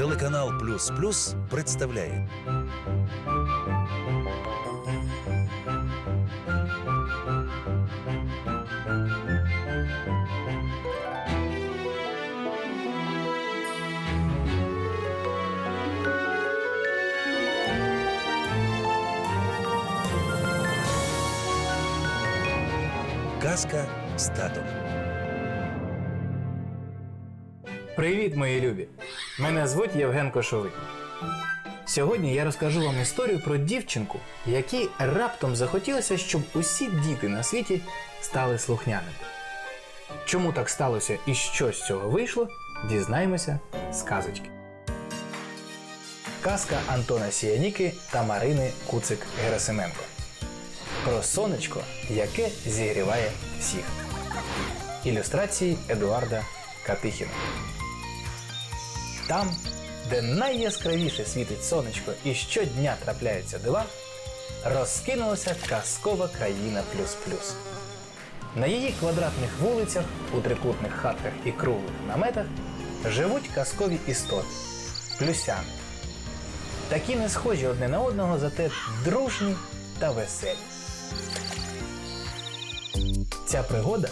Телеканал Плюс Плюс представляє Казка з татом. Привіт, мої любі! Мене звуть Євген Кошовий. Сьогодні я розкажу вам історію про дівчинку, якій раптом захотілося, щоб усі діти на світі стали слухняними. Чому так сталося і що з цього вийшло, дізнаємося з казочки. Казка Антона Сіяніки та Марини Куцик Герасименко. Про сонечко, яке зігріває всіх. Ілюстрації Едуарда Катихіна. Там, де найяскравіше світить сонечко і щодня трапляються дива, розкинулася казкова країна плюс-плюс. На її квадратних вулицях, у трикутних хатках і круглих наметах живуть казкові істоти плюсяни. Такі не схожі одне на одного, зате дружні та веселі. Ця пригода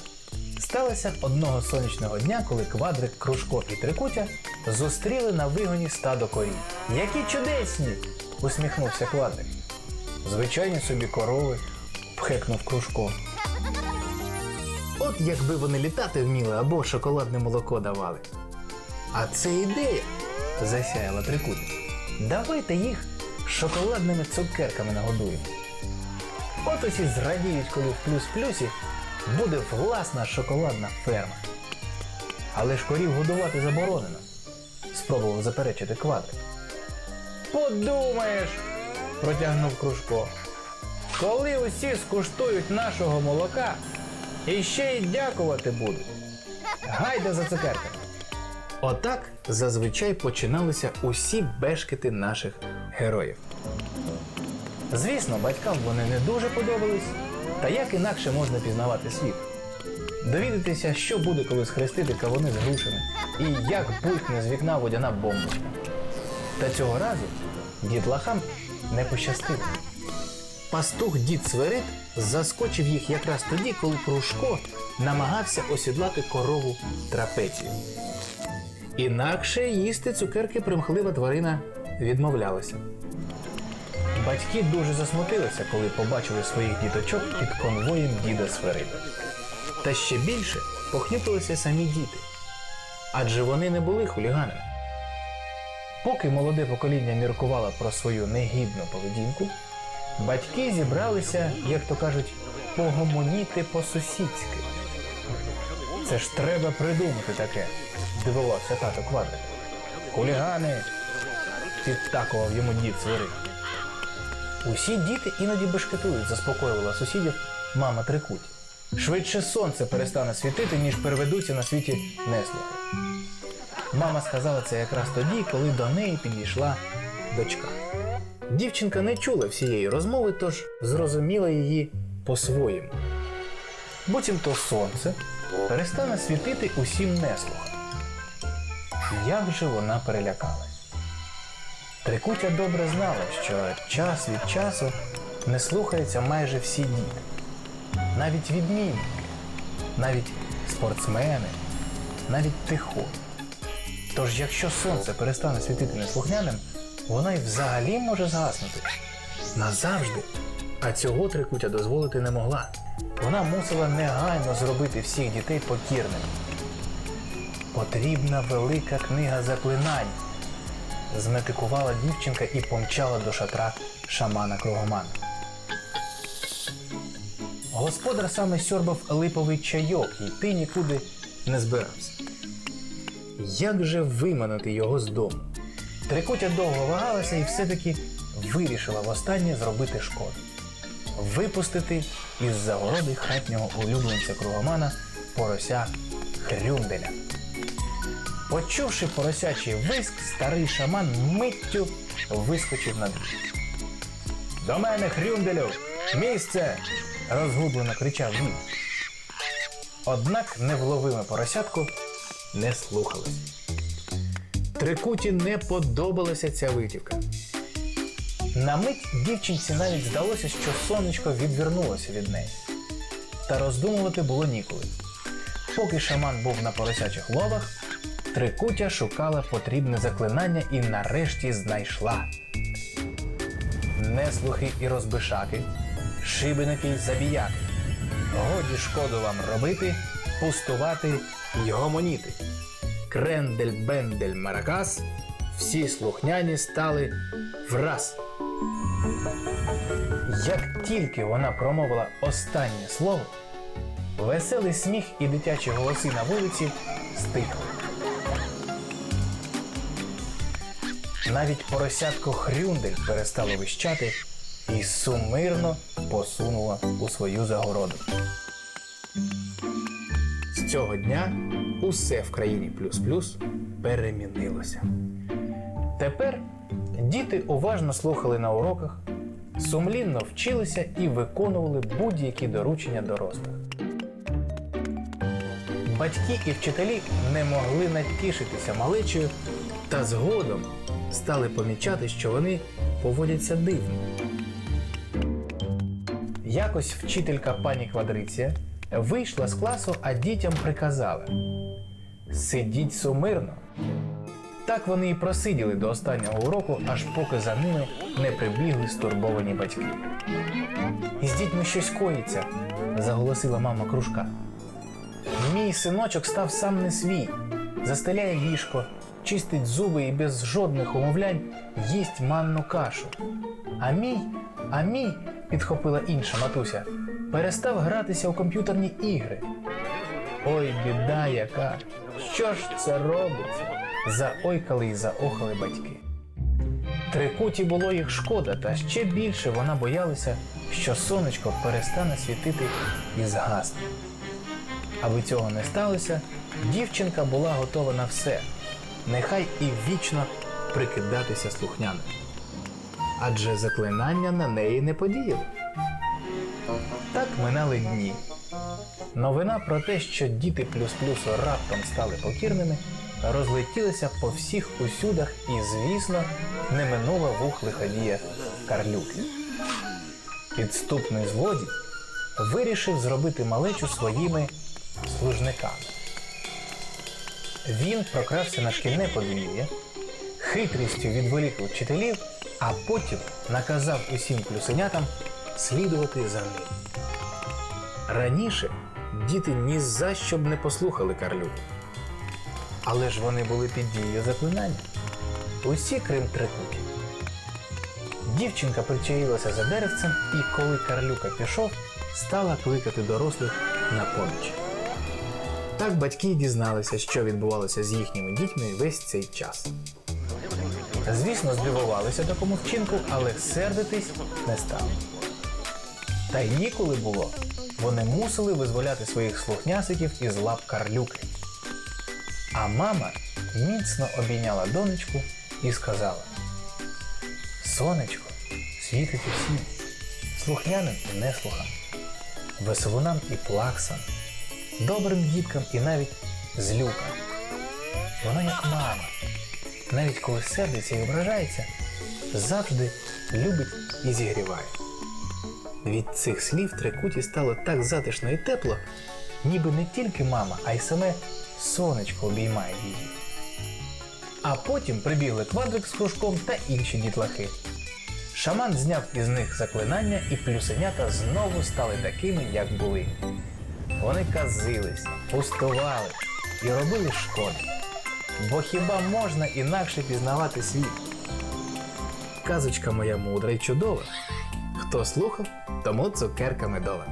сталася одного сонячного дня, коли квадрик, кружко і трикутя зустріли на вигоні стадо корів. Які чудесні! усміхнувся квадрик. Звичайні собі корови, пхекнув кружко. От якби вони літати вміли або шоколадне молоко давали. А це ідея, засяяла трикутя. Давайте їх шоколадними цукерками нагодуємо. От усі зрадіють, коли в плюс-плюсі буде власна шоколадна ферма. Але ж корів годувати заборонено, спробував заперечити квадрик. Подумаєш, протягнув Кружко. Коли усі скуштують нашого молока, і ще й дякувати будуть. Гайда за цукерками. Отак зазвичай починалися усі бешкети наших героїв. Звісно, батькам вони не дуже подобались, та як інакше можна пізнавати світ. Довідатися, що буде, коли схрестити кавуни з грушами, і як булькне з вікна водяна бомбочка. Та цього разу дітлахам не пощастило. Пастух дід Сверид заскочив їх якраз тоді, коли Кружко намагався осідлати корову трапецію. Інакше їсти цукерки примхлива тварина відмовлялася. Батьки дуже засмутилися, коли побачили своїх діточок під конвоєм діда Сверида. Та ще більше похнюпилися самі діти, адже вони не були хуліганами. Поки молоде покоління міркувало про свою негідну поведінку, батьки зібралися, як то кажуть, погомоніти по-сусідськи. Це ж треба придумати таке, дивувався тато квадрик. Хулігани! підтакував йому дід Свирид. Усі діти іноді бешкетують, заспокоювала сусідів мама Трикуть. Швидше сонце перестане світити, ніж переведуться на світі неслухи. Мама сказала це якраз тоді, коли до неї підійшла дочка. Дівчинка не чула всієї розмови, тож зрозуміла її по-своєму. Буцімто сонце перестане світити усім неслухам. Як же вона перелякалась? Трикутя добре знала, що час від часу не слухаються майже всі діти, навіть відмінники, навіть спортсмени, навіть тихо. Тож, якщо сонце перестане світити неслухняним, воно й взагалі може згаснути. Назавжди. А цього Трикутя дозволити не могла. Вона мусила негайно зробити всіх дітей покірними. Потрібна велика книга заклинань зметикувала дівчинка і помчала до шатра шамана Кругомана. Господар саме сьорбав липовий чайок і йти нікуди не збирався. Як же виманити його з дому? Трикутя довго вагалася і все-таки вирішила востаннє зробити шкоду. Випустити із загороди хатнього улюбленця Кругомана порося Хрюнделя. Почувши поросячий виск, старий шаман миттю вискочив на двір. До мене, Хрюнделю! Місце! Розгублено кричав він. Однак невловиме поросятко не слухалось. Трикуті не подобалася ця витівка. На мить дівчинці навіть здалося, що сонечко відвернулося від неї. Та роздумувати було ніколи. Поки шаман був на поросячих ловах, Трикутя шукала потрібне заклинання і нарешті знайшла. Неслухи і розбишаки, шибеники забіяки. Годі шкоду вам робити, пустувати й гомоніти. Крендель, бендель, маракас, всі слухняні стали враз. Як тільки вона промовила останнє слово, веселий сміх і дитячі голоси на вулиці стихли. Навіть поросятко Хрюндель перестало вищати і сумирно посунула у свою загороду. З цього дня усе в країні плюс-плюс перемінилося. Тепер діти уважно слухали на уроках, сумлінно вчилися і виконували будь-які доручення дорослих. Батьки і вчителі не могли натішитися малечею та згодом стали помічати, що вони поводяться дивно. Якось вчителька пані Квадриція вийшла з класу, а дітям приказала: Сидіть сумирно. Так вони і просиділи до останнього уроку, аж поки за ними не прибігли стурбовані батьки. Із дітьми щось коїться, заголосила мама кружка. Мій синочок став сам не свій, застеляє ліжко, чистить зуби і без жодних умовлянь їсть манну кашу. А мій, а мій, підхопила інша матуся, перестав гратися у комп'ютерні ігри. Ой, біда яка! Що ж це робиться? Заойкали і заохали батьки. Трикуті було їх шкода, та ще більше вона боялася, що сонечко перестане світити і згасне. Аби цього не сталося, дівчинка була готова на все, нехай і вічно прикидатися слухняною. Адже заклинання на неї не подіяли. Так минали дні. Новина про те, що діти плюс-плюс раптом стали покірними, розлетілася по всіх усюдах і, звісно, не минула вух лиходія Карлюки. Підступний злодій вирішив зробити малечу своїми служниками. Він прокрався на шкільне подвір'я, хитрістю відволік вчителів, а потім наказав усім плюсенятам слідувати за ним. Раніше діти ні за що б не послухали Карлюку. Але ж вони були під дією заклинання. Усі крім трикуті. Дівчинка причаїлася за деревцем і, коли Карлюка пішов, стала кликати дорослих на поміч. Так батьки дізналися, що відбувалося з їхніми дітьми весь цей час. Звісно, здивувалися такому вчинку, але сердитись не стали. Та й ніколи було. Вони мусили визволяти своїх слухнясиків із лап карлюки. А мама міцно обійняла донечку і сказала: Сонечко, світить усім, слухняним і неслухам, веселунам і плаксам, добрим діткам і навіть злюкам. Воно як мама, навіть коли сердиться і ображається, завжди любить і зігріває. Від цих слів трикуті стало так затишно і тепло, ніби не тільки мама, а й саме сонечко обіймає її. А потім прибігли квадрик з кружком та інші дітлахи. Шаман зняв із них заклинання, і плюсенята знову стали такими, як були. Вони казились, пустували і робили шкоду. Бо хіба можна інакше пізнавати світ? Казочка моя мудра й чудова. Хто слухав, тому цукерка медова.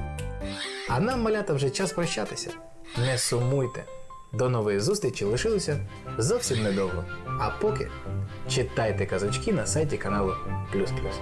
А нам, малята, вже час прощатися. Не сумуйте. До нової зустрічі лишилося зовсім недовго. А поки читайте казочки на сайті каналу Плюс Плюс.